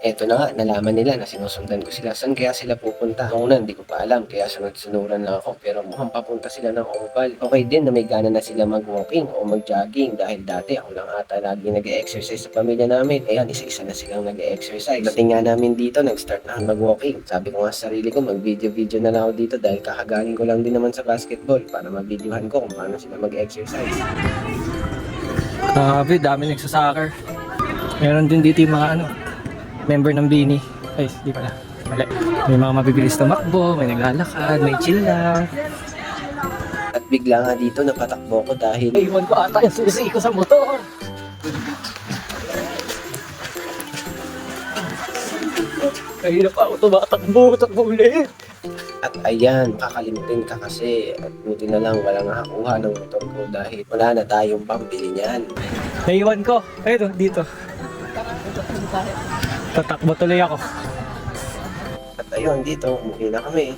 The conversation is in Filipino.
Eto na nga, nalaman nila na sinusundan ko sila. Saan kaya sila pupunta? Noong una, hindi ko pa alam. Kaya sunod-sunuran lang ako. Pero mukhang papunta sila ng oval. Okay din na may gana na sila mag-walking o mag-jogging. Dahil dati ako lang ata lagi nag-exercise sa pamilya namin. Ayan, isa-isa na silang nag-exercise. Dating nga namin dito, nag-start na mag-walking. Sabi ko nga sa sarili ko, mag-video-video na lang ako dito dahil kakagaling ko lang din naman sa basketball para mabidyohan ko kung paano sila mag-exercise. Grabe, dami nagsasoccer. Meron din dito yung mga ano, member ng Bini. Ay, di pala. Mali. May mga mabibilis tumakbo, may naglalakad, may chill lang. At bigla nga dito napatakbo ko dahil Iwan ko ata yung susi ko sa motor. Kahirap ako tumatakbo, takbo ulit. At ayan, kakalimutin ka kasi at buti na lang walang nakakuha ng motor ko dahil wala na tayong pambili niyan. Naiwan ko. Ayun, dito. Tatakbo tuloy ako. At ayun, dito, umuwi na kami.